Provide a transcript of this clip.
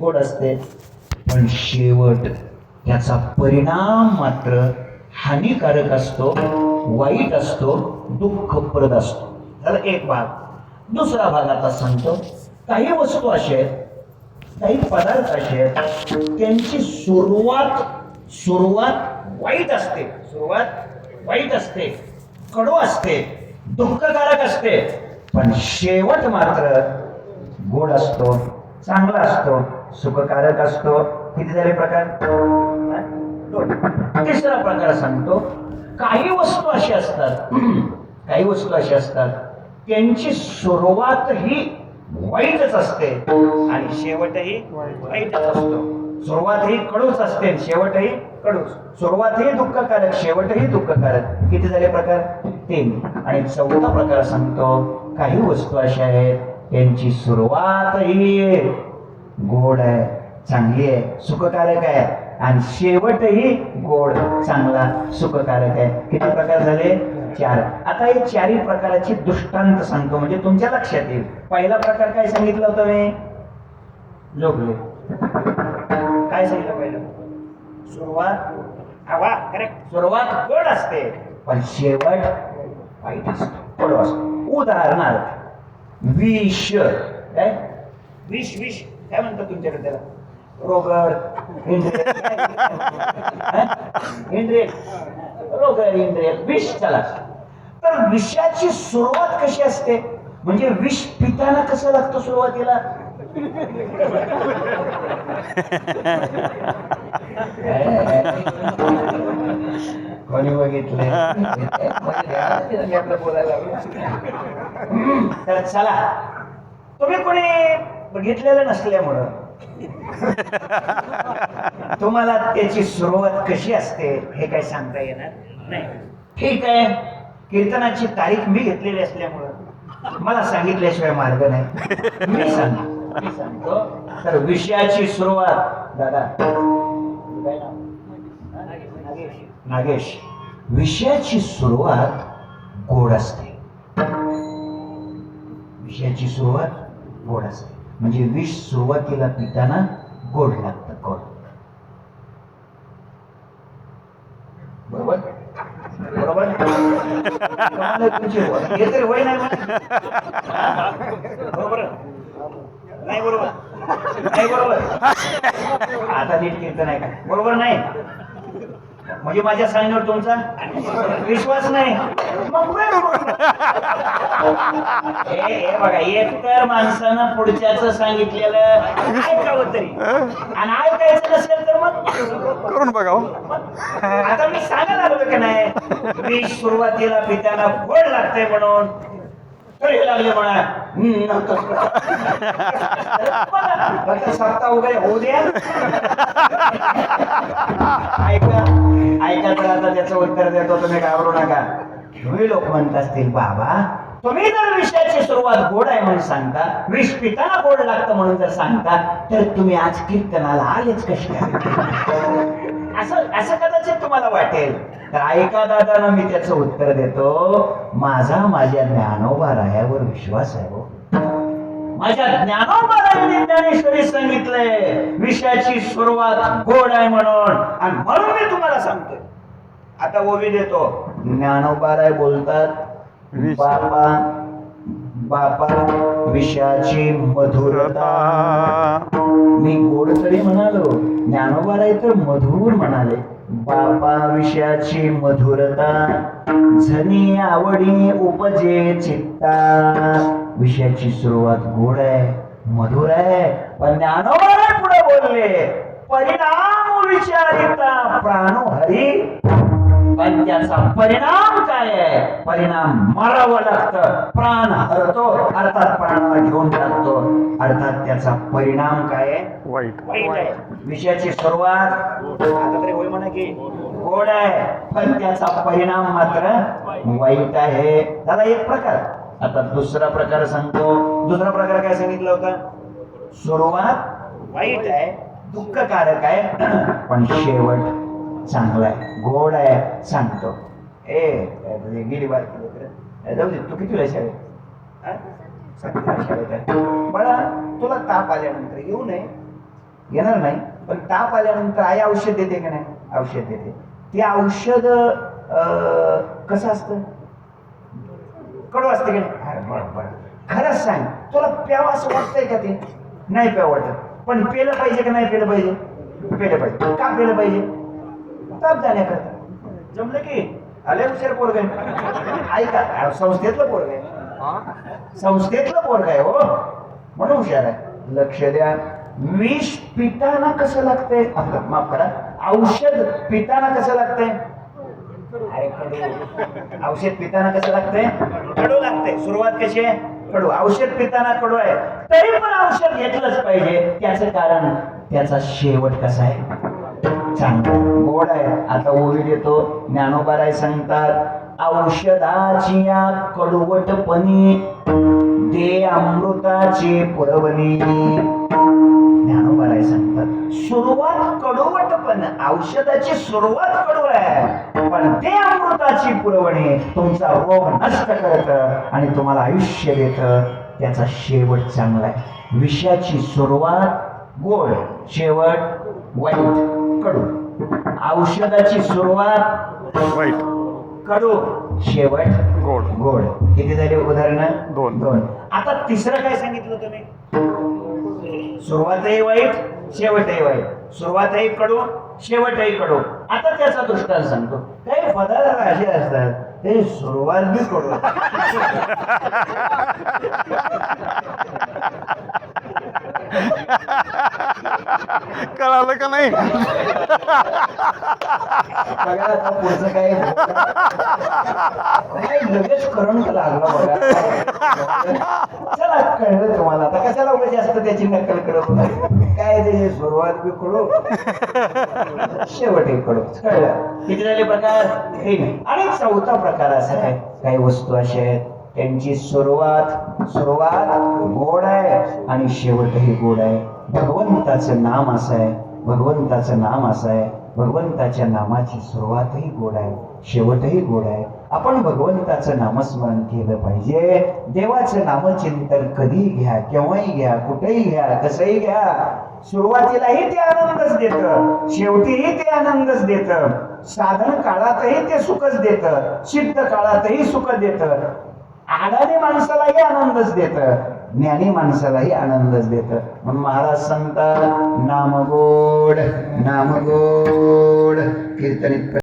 गोड असते. पण शेवट त्याचा परिणाम मात्र हानिकारक असतो वाईट असतो दुःखप्रद असतो. झाला एक भाग. दुसरा भाग आता सांगतो. काही वस्तू अशा आहेत काही पदार्थ असे आहेत त्यांची सुरुवात सुरुवात वाईट असते. सुरुवात वाईट असते. कडू असते. दुःखकारक असते. पण शेवट मात्र गोड असतो. चांगला असतो सुखकारक असतो. किती झाले प्रकार? दोन. तिसरा प्रकार सांगतो काही वस्तू अशी असतात काही वस्तू अशी असतात त्यांची सुरुवात ही वाईटच असते आणि शेवटही वाईटच असतो. सुरुवात ही कडूच असते शेवटही कडूच. सुरुवात ही दुःखकारक शेवटही दुःखकारक. किती झाले प्रकार? तीन. आणि चौथा प्रकार सांगतो काही वस्तू अशा आहेत यांची सुरुवात ही गोड आहे चांगली आहे सुखकारक आहे. आणि शेवटही गोड चांगला सुखकारक आहे. किती प्रकार झाले? चार. आता हे चारही प्रकाराची दृष्टांत सांगतो म्हणजे तुमच्या लक्षात येईल. पहिला प्रकार काय सांगितलं होतं मी? जोगले काय सांगितलं पहिलं? सुरुवात हवा करेक्ट सुरुवात गोड असते. पण शेवट वाईट असतो गोड असतो. उदाहरणार्थ विष. काय? विष विष. काय म्हणतात तुमच्याकडे त्याला? रोगर. इंद्रिय. रोगर इंद्रिय. विष चला. तर विषाची सुरुवात कशी असते? म्हणजे विष पिताना कसं लागतं सुरुवातीला? कोणी बघितले. तर चला तुम्ही कोणी बघितलेलं नसल्यामुळं तुम्हाला त्याची सुरुवात कशी असते हे काय सांगता येणार नाही. ठीक आहे. कीर्तनाची तारीख मी घेतलेली असल्यामुळं मला सांगितल्याशिवाय मार्ग नाही. मी सांगतो तर विषयाची सुरुवात दादा? नागेश विषयाची सुरुवात गोड असते. विषयाची सुरुवात गोड असते. म्हणजे विष सुरुवातीला पिताना गोड लागतं गोड. बरोबर? बरोबर? वय नाही बरोबर? नाही बरोबर? नाही बरोबर? आता नीट कीर्तन आहे का बरोबर नाही? म्हणजे माझ्या सांगण्यावर तुमचा विश्वास नाही. बघा एक तर माणसानं पुढच्याच सांगितलेलं ऐकावं तरी. आणि ऐकायचं नसेल तर मग करून बघा हो. आता मी सांगायला लागलो की नाही? मी सुरुवातीला पित्याला गोड लागतंय म्हणून तर हे लागले म्हणा. हम्म, नंतर बघा, फक्त सप्ताह वगैरे होऊ द्या. ऐका ऐका तर आता त्याचं उत्तर देतो तुम्ही घाबरू नका. तुम्ही लोक म्हणत असतील बाबा तुम्ही जर विषयाची सुरुवात गोड आहे म्हणून सांगता विष पिताना गोड लागतं म्हणून जर सांगता तर तुम्ही आज कीर्तनाला आलेच कसे असं असं कदाचित तुम्हाला वाटेल. तर ऐका दादानं मी त्याचं उत्तर देतो. माझा माझ्या ज्ञानोबा रायावर विश्वास आहे हो. माझ्या ज्ञानोबारायांनी ज्ञानेश्वरी सांगितलंय विषयाची सुरुवात गोड आहे म्हणून. आणि म्हणून मी तुम्हाला सांगतोय. आता ओवी देतो. ज्ञानोबाराय बोलतात. बापा बापा विषयाची मधुरता. मी गोड तरी म्हणालो ज्ञानोबाराय तर मधुर म्हणाले. बापा विषयाची मधुरता झनी आवडी उपजे चित्ता. विषयाची सुरुवात गोड आहे मधुर आहे पण ज्ञानोबाराय पुढे बोलले परिणाम विचारिता प्राणो हरी. पण त्याचा परिणाम काय आहे? परिणाम मारावं लागतं. प्राण हरतो अर्थात प्राणाला घेऊन टाकतो. अर्थात त्याचा परिणाम काय आहे? वाईट. विषयाची सुरुवात की गोड आहे पण त्याचा परिणाम मात्र वाईट आहे. दादा एक प्रकार. आता दुसरा प्रकार सांगतो. दुसरा प्रकार काय सांगितलं होता? सुरुवात वाईट आहे दुःखकारक आहे पण शेवट चांगला आहे. गोड आहे सांगतो. ए ए, गेली बार जाऊ दे तू किती शाळेत? शाळेत तुला ताप आल्यानंतर येऊ नये. येणार नाही पण ताप आल्यानंतर आई औषध देते का नाही? औषध देते. ते औषध कसं असतं? कडू असते की नाही? बरं बरं. खरंच सांग तुला प्यावं असं वाटतंय का ते? नाही प्यावं वाटत. पण पेलं पाहिजे का नाही पेलं पाहिजे? पेलं पाहिजे. का पेलं पाहिजे? ताप जाण्याकरता जमलं की? आले हुशार पोरग ऐका अहो, संस्थेतलं पोरग आहे. संस्थेतलं पोरग आहे हो. म्हणून हुशार आहे. लक्ष द्या. विष पिताना कसं लागतंय? माफ करा. औषध पिताना कसं लागतंय? अरे कडू. औषध पिताना कसं लागतंय? कडू लागते सुरुवात कशी आहे? कडू. औषध पिताना कडू आहे. तरी पण औषध घेतलंच पाहिजे. त्याचं कारण त्याचा शेवट कसा आहे? चांगला गोड आहे. आता ओवी देतो. ज्ञानोबाराय सांगतात औषधाची या कडवटपणी दे अमृताची पुरवणी. ज्ञानोबाराय सांगतात? सुरुवात कडवट पण औषधाची सुरुवात कडू आहे. पण ते अमृताची पुरवणी तुमचा रोग नष्ट करत आणि तुम्हाला आयुष्य देत. त्याचा शेवट चांगला आहे. विषयाची सुरुवात गोड शेवट वाईट कडू. औषधाची सुरुवात वाईट. कडू शेवट गोड. गोड. किती झाले उदाहरण? दोन. दोन. आता तिसरं काय सांगितलं तुम्ही? सुरुवातही वाईट शेवटही वाईट. सुरुवातही कडू शेवटही कडू. आता त्याचा दृष्टांत सांगतो. काही पदार्थ असे असतात ते सुरुवात बी कडू. कळालं का नाही? बघा आता पुढचं काय लगेच करंट लागला बघा. चला कळलं तुम्हाला. आता कशाला उगाच जास्त त्याची नक्कल करत होता? काय त्याची सुरुवात बी कळू शेवटी कळू कळलं. किती झाले प्रकार? तीन आणि चौथा प्रकार असा आहे. काही वस्तू अशा आहेत. त्यांची सुरुवात सुरुवात गोड आहे आणि शेवटही गोड आहे. भगवंताचं नाम असं आहे. भगवंताचं नाम असं आहे. भगवंताच्या नामाची सुरुवातही गोड आहे. शेवटही गोड आहे. आपण भगवंताचं नामस्मरण केलं पाहिजे. देवाचं नामचिंतन कधी घ्या केव्हाही घ्या कुठेही घ्या कसंही घ्या. सुरुवातीलाही ते आनंदच देत. शेवटीही ते आनंदच देत. साधन काळातही ते सुखच देत. सिद्ध काळातही सुख देत. आडाने माणसालाही आनंदच देत. ज्ञानी माणसालाही आनंदच देत म्हणून महाराज सांगतात नामगोड नामगोड कीर्तनित